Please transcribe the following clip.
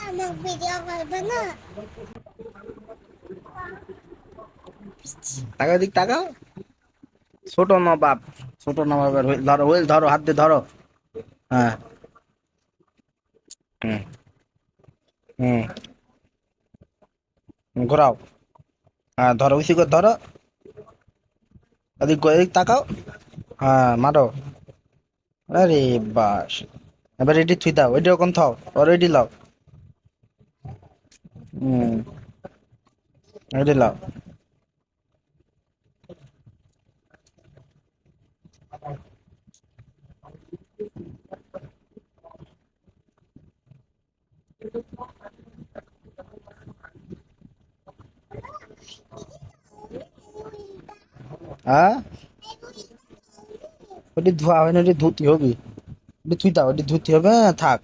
আমাকে ভিডিও করবে না টাকাও ছোট নবাব ছোট নবাবের ধরো হুইল ধরো, হাত দিয়ে ধরো। হ্যাঁ। হুম। হুম। ঘোরাও। হ্যাঁ ধরো, উঁচু করে ধরো। এদিক এদিক তাকাও। হ্যাঁ মারো। আরে বাস। এবার এটি থুই দাও এটি ওখান থাও ওর এটি লাও। এটি লাও। ধোয়া হয় না ধুতি হবে। থুই দাও ওটি ধুতি হবে হ্যাঁ, থাক।